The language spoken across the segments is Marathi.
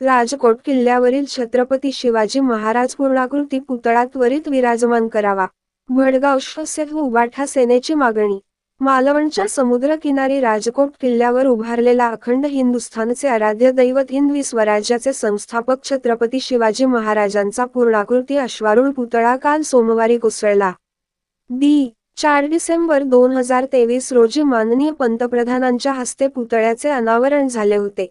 राजकोट किल्ल्यावरील छत्रपती शिवाजी महाराज पूर्णाकृती पुतळा त्वरित विराजमान करावा. भडगाव शसेफ उबाठा सेनेची मागणी. मालवणच्या समुद्रकिनारी राजकोट किल्ल्यावर उभारलेला अखंड हिंदुस्थानचे आराध्य दैवत हिंदवी स्वराज्याचे संस्थापक छत्रपती शिवाजी महाराजांचा पूर्णाकृती अश्वारूढ पुतळा काल सोमवारी कोसळला. दी चार डिसेंबर दोन हजार तेवीस रोजी माननीय पंतप्रधानांच्या हस्ते पुतळ्याचे अनावरण झाले होते.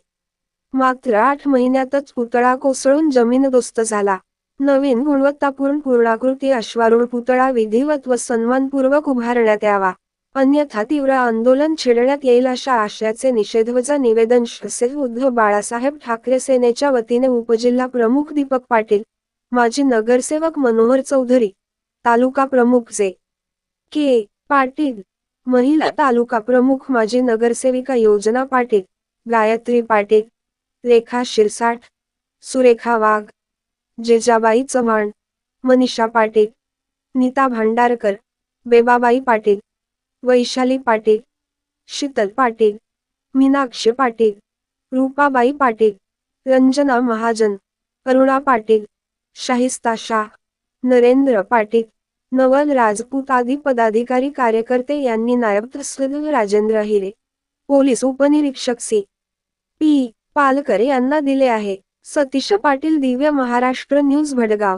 मात्र आठ महिन्यातच पुतळा कोसळून जमीनदोस्त झाला. नवीन गुणवत्तापूर्ण पूर्णाकृती अश्वारूढ पुतळा विधिवत व सन्मानपूर्वक उभारण्यात यावा. अन्यथा तीव्र आंदोलन छेडण्यात येईल अशा आशयाचे निषेधवजा निवेदन शिवसेना उद्धव बाळासाहेब ठाकरे सेनेच्या वतीने उपजिल्हा प्रमुख दीपक पाटील माजी नगरसेवक मनोहर चौधरी तालुका प्रमुख जे. के. पाटील महिला तालुका प्रमुख माजी नगरसेविका योजना पाटील गायत्री पाटील रेखा शिरसाट सुरेखा वाघ जेजाबाई चव्हाण मनीषा पाटील नीता भांडारकर बेबाबाई पाटील वैशाली पाटील शीतल पाटील मीनाक्षी पाटील रूपाबाई पाटील रंजना महाजन अरुणा पाटील शाहिस्ता शाह नरेंद्र पाटील नवल राजपूत आदी पदाधिकारी कार्यकर्ते यांनी नायब तहसीलदार राजेंद्र हिरे पोलीस उपनिरीक्षक सी. पी. पालकर यांना दिले आहे. सतीश पाटील दिव्य महाराष्ट्र न्यूज भडगाव.